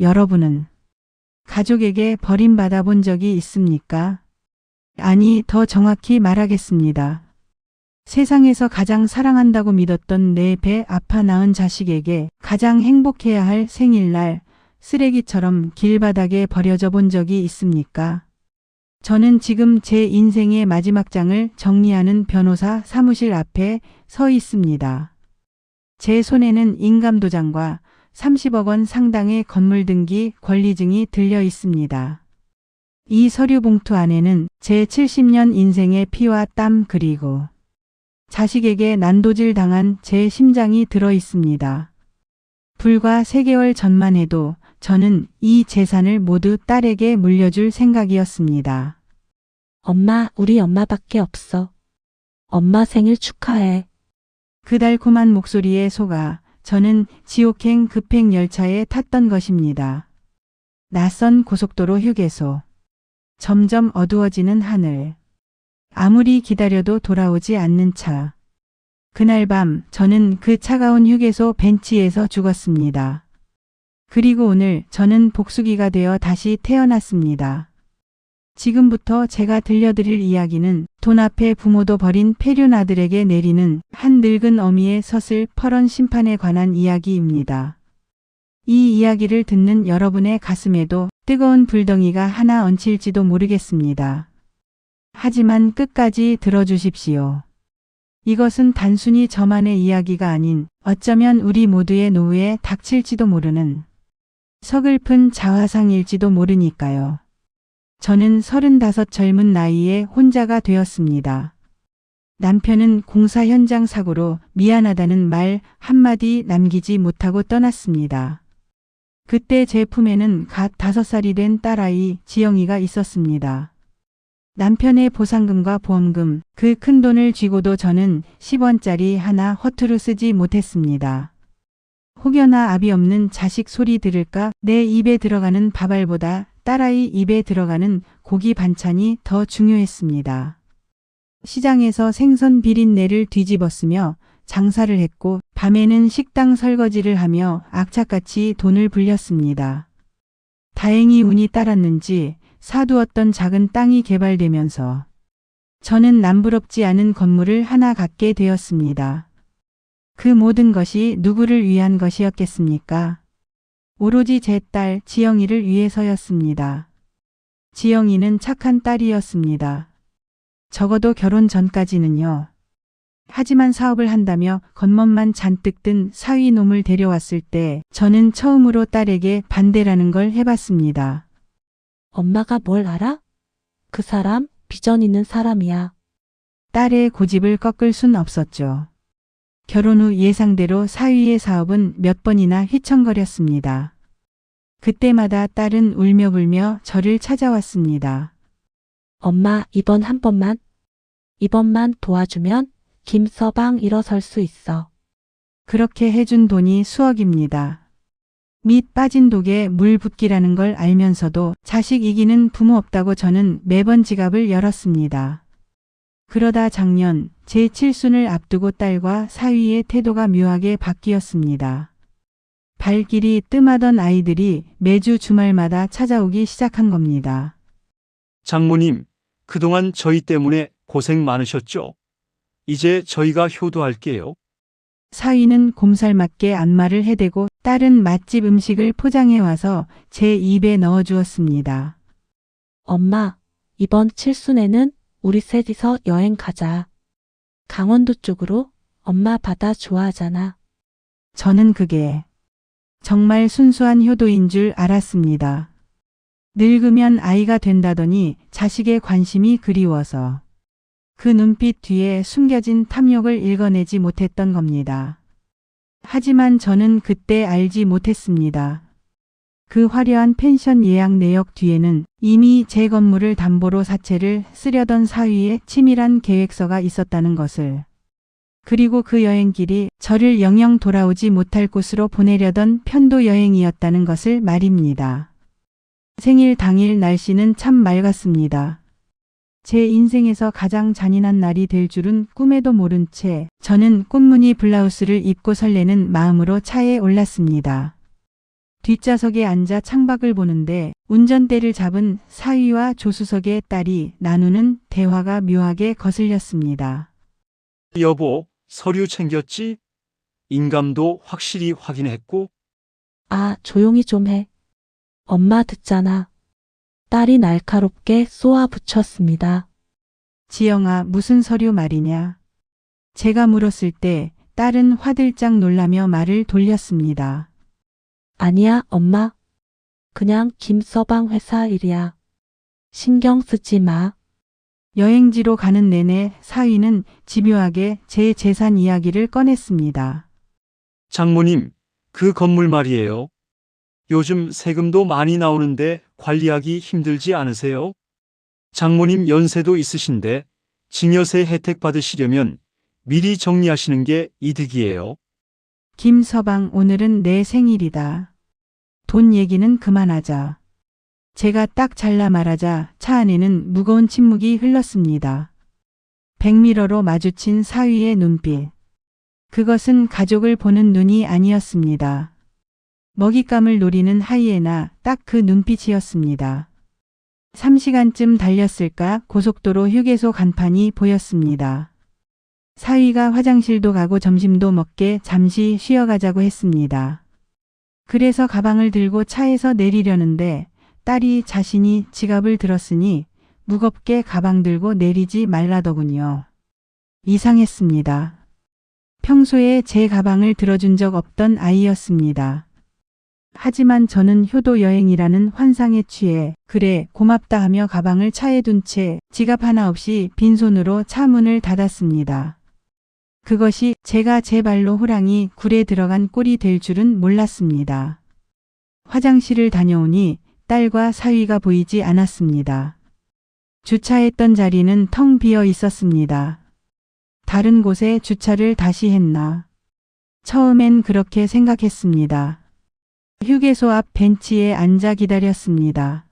여러분은 가족에게 버림받아 본 적이 있습니까? 아니, 더 정확히 말하겠습니다. 세상에서 가장 사랑한다고 믿었던 내 배 아파 낳은 자식에게 가장 행복해야 할 생일날 쓰레기처럼 길바닥에 버려져 본 적이 있습니까? 저는 지금 제 인생의 마지막 장을 정리하는 변호사 사무실 앞에 서 있습니다. 제 손에는 인감도장과 30억 원 상당의 건물 등기 권리증이 들려 있습니다. 이 서류 봉투 안에는 제 70년 인생의 피와 땀 그리고 자식에게 난도질 당한 제 심장이 들어 있습니다. 불과 3개월 전만 해도 저는 이 재산을 모두 딸에게 물려줄 생각이었습니다. 엄마, 우리 엄마밖에 없어. 엄마 생일 축하해. 그 달콤한 목소리에 속아 저는 지옥행 급행 열차에 탔던 것입니다. 낯선 고속도로 휴게소. 점점 어두워지는 하늘. 아무리 기다려도 돌아오지 않는 차. 그날 밤 저는 그 차가운 휴게소 벤치에서 죽었습니다. 그리고 오늘 저는 복수기가 되어 다시 태어났습니다. 지금부터 제가 들려드릴 이야기는 돈 앞에 부모도 버린 폐륜 아들에게 내리는 한 늙은 어미의 서슬 퍼런 심판에 관한 이야기입니다. 이 이야기를 듣는 여러분의 가슴에도 뜨거운 불덩이가 하나 얹힐지도 모르겠습니다. 하지만 끝까지 들어주십시오. 이것은 단순히 저만의 이야기가 아닌 어쩌면 우리 모두의 노후에 닥칠지도 모르는 서글픈 자화상일지도 모르니까요. 저는 35 젊은 나이에 혼자가 되었습니다. 남편은 공사 현장 사고로 미안하다는 말 한마디 남기지 못하고 떠났습니다. 그때 제 품에는 갓 5살이 된 딸아이 지영이가 있었습니다. 남편의 보상금과 보험금, 그 큰 돈을 쥐고도 저는 10원짜리 하나 허투루 쓰지 못했습니다. 혹여나 압이 없는 자식 소리 들을까 내 입에 들어가는 밥알보다 딸아이 입에 들어가는 고기 반찬이 더 중요했습니다. 시장에서 생선 비린내를 뒤집었으며 장사를 했고 밤에는 식당 설거지를 하며 악착같이 돈을 불렸습니다. 다행히 운이 따랐는지 사두었던 작은 땅이 개발되면서 저는 남부럽지 않은 건물을 하나 갖게 되었습니다. 그 모든 것이 누구를 위한 것이었겠습니까? 오로지 제 딸 지영이를 위해서였습니다. 지영이는 착한 딸이었습니다. 적어도 결혼 전까지는요. 하지만 사업을 한다며 겉멋만 잔뜩 든 사위 놈을 데려왔을 때 저는 처음으로 딸에게 반대라는 걸 해봤습니다. 엄마가 뭘 알아? 그 사람 비전 있는 사람이야. 딸의 고집을 꺾을 순 없었죠. 결혼 후 예상대로 사위의 사업은 몇 번이나 휘청거렸습니다. 그때마다 딸은 울며 불며 저를 찾아왔습니다. 엄마, 이번 한 번만. 이번만 도와주면 김서방 일어설 수 있어. 그렇게 해준 돈이 수억입니다. 밑 빠진 독에 물 붓기라는 걸 알면서도 자식 이기는 부모 없다고 저는 매번 지갑을 열었습니다. 그러다 작년 제 칠순을 앞두고 딸과 사위의 태도가 묘하게 바뀌었습니다. 발길이 뜸하던 아이들이 매주 주말마다 찾아오기 시작한 겁니다. 장모님, 그동안 저희 때문에 고생 많으셨죠? 이제 저희가 효도할게요. 사위는 곰살맞게 안마를 해대고 딸은 맛집 음식을 포장해 와서 제 입에 넣어 주었습니다. 엄마, 이번 칠순에는 우리 셋이서 여행 가자. 강원도 쪽으로 엄마 바다 좋아하잖아. 저는 그게 정말 순수한 효도인 줄 알았습니다. 늙으면 아이가 된다더니 자식의 관심이 그리워서 그 눈빛 뒤에 숨겨진 탐욕을 읽어내지 못했던 겁니다. 하지만 저는 그때 알지 못했습니다. 그 화려한 펜션 예약 내역 뒤에는 이미 제 건물을 담보로 사채를 쓰려던 사위의 치밀한 계획서가 있었다는 것을. 그리고 그 여행길이 저를 영영 돌아오지 못할 곳으로 보내려던 편도 여행이었다는 것을 말입니다. 생일 당일 날씨는 참 맑았습니다. 제 인생에서 가장 잔인한 날이 될 줄은 꿈에도 모른 채 저는 꽃무늬 블라우스를 입고 설레는 마음으로 차에 올랐습니다. 뒷좌석에 앉아 창밖을 보는데 운전대를 잡은 사위와 조수석의 딸이 나누는 대화가 묘하게 거슬렸습니다. 여보, 서류 챙겼지? 인감도 확실히 확인했고, 아, 조용히 좀 해. 엄마 듣잖아. 딸이 날카롭게 쏘아 붙였습니다. 지영아, 무슨 서류 말이냐? 제가 물었을 때 딸은 화들짝 놀라며 말을 돌렸습니다. 아니야, 엄마. 그냥 김서방 회사 일이야. 신경 쓰지 마. 여행지로 가는 내내 사위는 집요하게 제 재산 이야기를 꺼냈습니다. 장모님, 그 건물 말이에요. 요즘 세금도 많이 나오는데 관리하기 힘들지 않으세요? 장모님 연세도 있으신데 증여세 혜택 받으시려면 미리 정리하시는 게 이득이에요. 김서방, 오늘은 내 생일이다. 돈 얘기는 그만하자. 제가 딱 잘라 말하자 차 안에는 무거운 침묵이 흘렀습니다. 백미러로 마주친 사위의 눈빛. 그것은 가족을 보는 눈이 아니었습니다. 먹잇감을 노리는 하이에나 딱 그 눈빛이었습니다. 3시간쯤 달렸을까 고속도로 휴게소 간판이 보였습니다. 사위가 화장실도 가고 점심도 먹게 잠시 쉬어가자고 했습니다. 그래서 가방을 들고 차에서 내리려는데 딸이 자신이 지갑을 들었으니 무겁게 가방 들고 내리지 말라더군요. 이상했습니다. 평소에 제 가방을 들어준 적 없던 아이였습니다. 하지만 저는 효도 여행이라는 환상에 취해 그래 고맙다 하며 가방을 차에 둔 채 지갑 하나 없이 빈손으로 차 문을 닫았습니다. 그것이 제가 제 발로 호랑이 굴에 들어간 꼴이 될 줄은 몰랐습니다. 화장실을 다녀오니 딸과 사위가 보이지 않았습니다. 주차했던 자리는 텅 비어 있었습니다. 다른 곳에 주차를 다시 했나. 처음엔 그렇게 생각했습니다. 휴게소 앞 벤치에 앉아 기다렸습니다.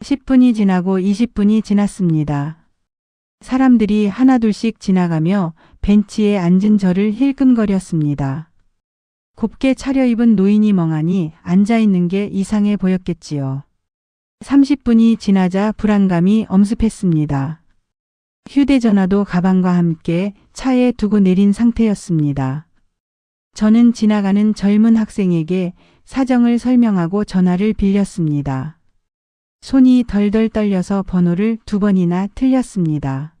10분이 지나고 20분이 지났습니다. 사람들이 하나둘씩 지나가며 벤치에 앉은 저를 힐끔거렸습니다. 곱게 차려입은 노인이 멍하니 앉아있는 게 이상해 보였겠지요. 30분이 지나자 불안감이 엄습했습니다. 휴대전화도 가방과 함께 차에 두고 내린 상태였습니다. 저는 지나가는 젊은 학생에게 사정을 설명하고 전화를 빌렸습니다. 손이 덜덜 떨려서 번호를 두 번이나 틀렸습니다.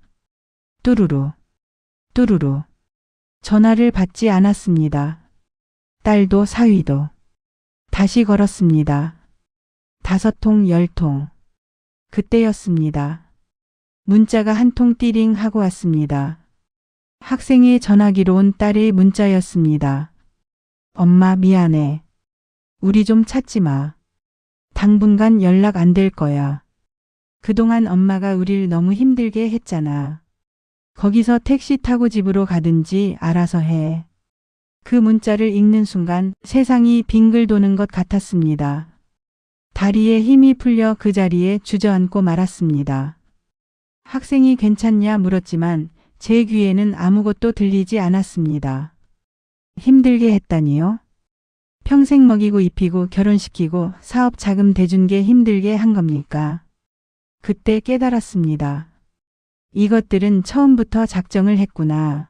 뚜루루, 뚜루루. 전화를 받지 않았습니다. 딸도 사위도. 다시 걸었습니다. 다섯 통, 열 통. 그때였습니다. 문자가 한 통 띠링 하고 왔습니다. 학생의 전화기로 온 딸의 문자였습니다. 엄마 미안해. 우리 좀 찾지 마. 당분간 연락 안 될 거야. 그동안 엄마가 우릴 너무 힘들게 했잖아. 거기서 택시 타고 집으로 가든지 알아서 해. 그 문자를 읽는 순간 세상이 빙글 도는 것 같았습니다. 다리에 힘이 풀려 그 자리에 주저앉고 말았습니다. 학생이 괜찮냐 물었지만 제 귀에는 아무것도 들리지 않았습니다. 힘들게 했다니요? 평생 먹이고 입히고 결혼시키고 사업 자금 대준 게 힘들게 한 겁니까? 그때 깨달았습니다. 이것들은 처음부터 작정을 했구나.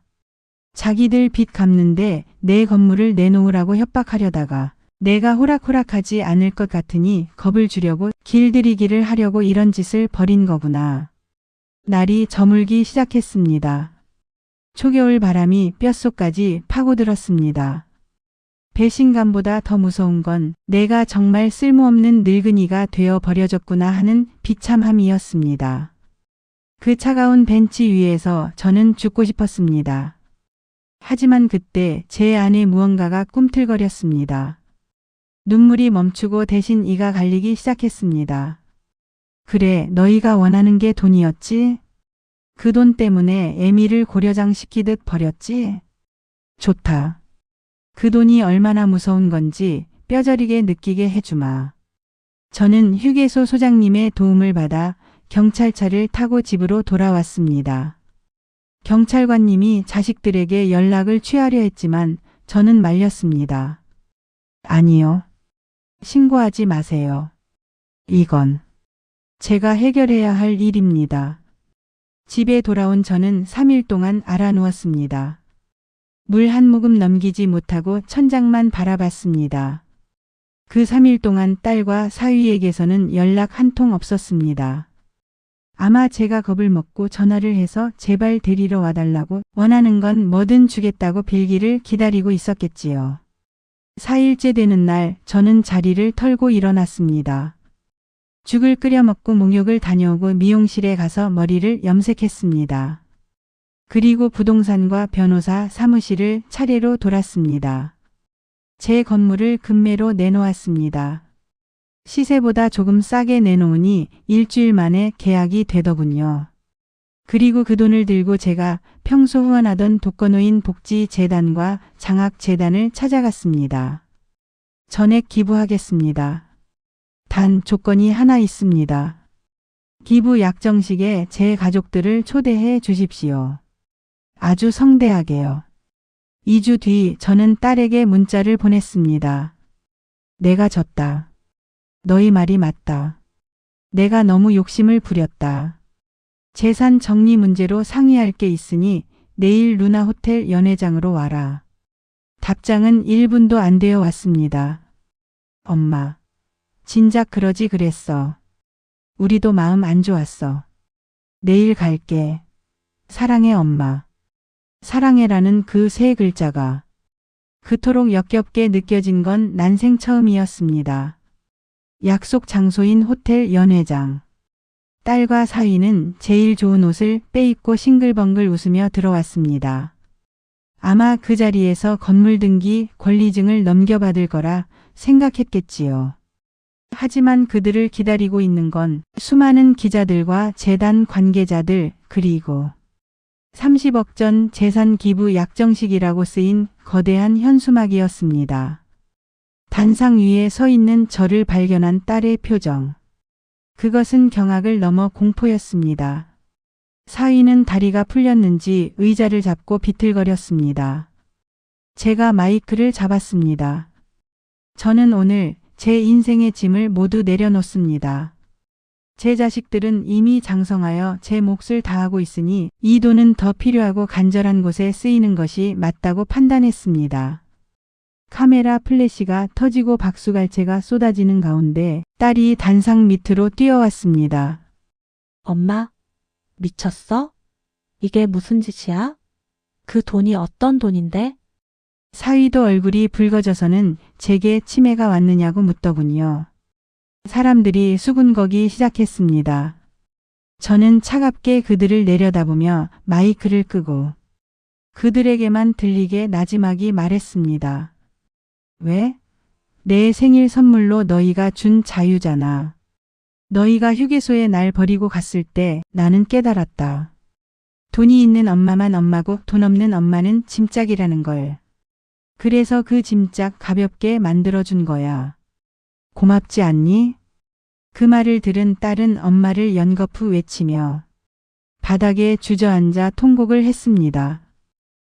자기들 빚 갚는데 내 건물을 내놓으라고 협박하려다가 내가 호락호락하지 않을 것 같으니 겁을 주려고 길들이기를 하려고 이런 짓을 벌인 거구나. 날이 저물기 시작했습니다. 초겨울 바람이 뼛속까지 파고들었습니다. 배신감보다 더 무서운 건 내가 정말 쓸모없는 늙은이가 되어 버려졌구나 하는 비참함이었습니다. 그 차가운 벤치 위에서 저는 죽고 싶었습니다. 하지만 그때 제 안에 무언가가 꿈틀거렸습니다. 눈물이 멈추고 대신 이가 갈리기 시작했습니다. 그래, 너희가 원하는 게 돈이었지? 그 돈 때문에 애미를 고려장 시키듯 버렸지? 좋다. 그 돈이 얼마나 무서운 건지 뼈저리게 느끼게 해주마. 저는 휴게소 소장님의 도움을 받아 경찰차를 타고 집으로 돌아왔습니다. 경찰관님이 자식들에게 연락을 취하려 했지만 저는 말렸습니다. 아니요. 신고하지 마세요. 이건 제가 해결해야 할 일입니다. 집에 돌아온 저는 3일 동안 알아누웠습니다. 물 한 모금 넘기지 못하고 천장만 바라봤습니다. 그 3일 동안 딸과 사위에게서는 연락 한 통 없었습니다. 아마 제가 겁을 먹고 전화를 해서 제발 데리러 와달라고 원하는 건 뭐든 주겠다고 빌기를 기다리고 있었겠지요. 4일째 되는 날 저는 자리를 털고 일어났습니다. 죽을 끓여 먹고 목욕을 다녀오고 미용실에 가서 머리를 염색했습니다. 그리고 부동산과 변호사 사무실을 차례로 돌았습니다. 제 건물을 금매로 내놓았습니다. 시세보다 조금 싸게 내놓으니 일주일 만에 계약이 되더군요. 그리고 그 돈을 들고 제가 평소 후원하던 독거노인 복지재단과 장학재단을 찾아갔습니다. 전액 기부하겠습니다. 단 조건이 하나 있습니다. 기부 약정식에 제 가족들을 초대해 주십시오. 아주 성대하게요. 2주 뒤 저는 딸에게 문자를 보냈습니다. 내가 졌다. 너희 말이 맞다. 내가 너무 욕심을 부렸다. 재산 정리 문제로 상의할 게 있으니 내일 루나 호텔 연회장으로 와라. 답장은 1분도 안 되어 왔습니다. 엄마. 진작 그러지 그랬어. 우리도 마음 안 좋았어. 내일 갈게. 사랑해 엄마. 사랑해라는 그 세 글자가 그토록 역겹게 느껴진 건 난생 처음이었습니다. 약속 장소인 호텔 연회장. 딸과 사위는 제일 좋은 옷을 빼입고 싱글벙글 웃으며 들어왔습니다. 아마 그 자리에서 건물 등기 권리증을 넘겨받을 거라 생각했겠지요. 하지만 그들을 기다리고 있는 건 수많은 기자들과 재단 관계자들 그리고 30억 전 재산 기부 약정식이라고 쓰인 거대한 현수막이었습니다. 단상 위에 서 있는 저를 발견한 딸의 표정. 그것은 경악을 넘어 공포였습니다. 사위는 다리가 풀렸는지 의자를 잡고 비틀거렸습니다. 제가 마이크를 잡았습니다. 저는 오늘 제 인생의 짐을 모두 내려놓습니다. 제 자식들은 이미 장성하여 제 몫을 다하고 있으니 이 돈은 더 필요하고 간절한 곳에 쓰이는 것이 맞다고 판단했습니다. 카메라 플래시가 터지고 박수갈채가 쏟아지는 가운데 딸이 단상 밑으로 뛰어왔습니다. 엄마, 미쳤어? 이게 무슨 짓이야? 그 돈이 어떤 돈인데? 사위도 얼굴이 붉어져서는 제게 치매가 왔느냐고 묻더군요. 사람들이 수군거기 시작했습니다. 저는 차갑게 그들을 내려다보며 마이크를 끄고 그들에게만 들리게 나지막이 말했습니다. 왜? 내 생일 선물로 너희가 준 자유잖아. 너희가 휴게소에 날 버리고 갔을 때 나는 깨달았다. 돈이 있는 엄마만 엄마고 돈 없는 엄마는 짐짝이라는 걸. 그래서 그 짐짝 가볍게 만들어준 거야. 고맙지 않니? 그 말을 들은 딸은 엄마를 연거푸 외치며 바닥에 주저앉아 통곡을 했습니다.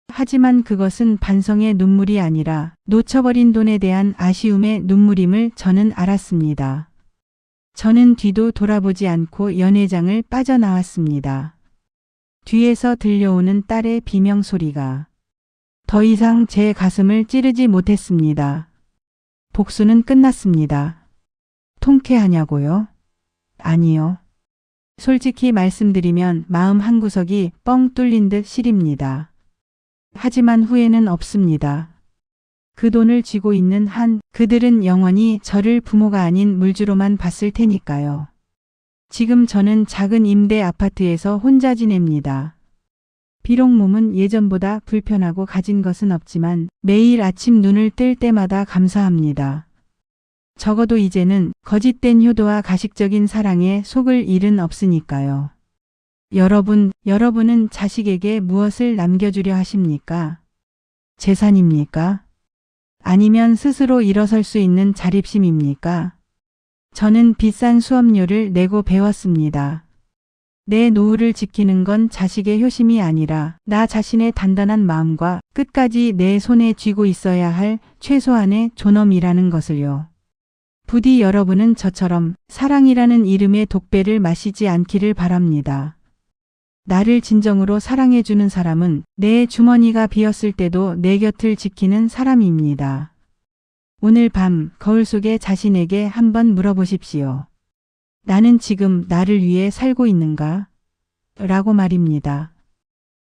하지만 그것은 반성의 눈물이 아니라 놓쳐버린 돈에 대한 아쉬움의 눈물임을 저는 알았습니다. 저는 뒤도 돌아보지 않고 연회장을 빠져나왔습니다. 뒤에서 들려오는 딸의 비명 소리가 더 이상 제 가슴을 찌르지 못했습니다. 복수는 끝났습니다. 통쾌하냐고요? 아니요. 솔직히 말씀드리면 마음 한구석이 뻥 뚫린 듯 시립니다. 하지만 후회는 없습니다. 그 돈을 쥐고 있는 한 그들은 영원히 저를 부모가 아닌 물주로만 봤을 테니까요. 지금 저는 작은 임대 아파트에서 혼자 지냅니다. 비록 몸은 예전보다 불편하고 가진 것은 없지만 매일 아침 눈을 뜰 때마다 감사합니다. 적어도 이제는 거짓된 효도와 가식적인 사랑에 속을 일은 없으니까요. 여러분, 여러분은 자식에게 무엇을 남겨주려 하십니까? 재산입니까? 아니면 스스로 일어설 수 있는 자립심입니까? 저는 비싼 수업료를 내고 배웠습니다. 내 노후를 지키는 건 자식의 효심이 아니라 나 자신의 단단한 마음과 끝까지 내 손에 쥐고 있어야 할 최소한의 존엄이라는 것을요. 부디 여러분은 저처럼 사랑이라는 이름의 독배를 마시지 않기를 바랍니다. 나를 진정으로 사랑해주는 사람은 내 주머니가 비었을 때도 내 곁을 지키는 사람입니다. 오늘 밤 거울 속에 자신에게 한번 물어보십시오. 나는 지금 나를 위해 살고 있는가? 라고 말입니다.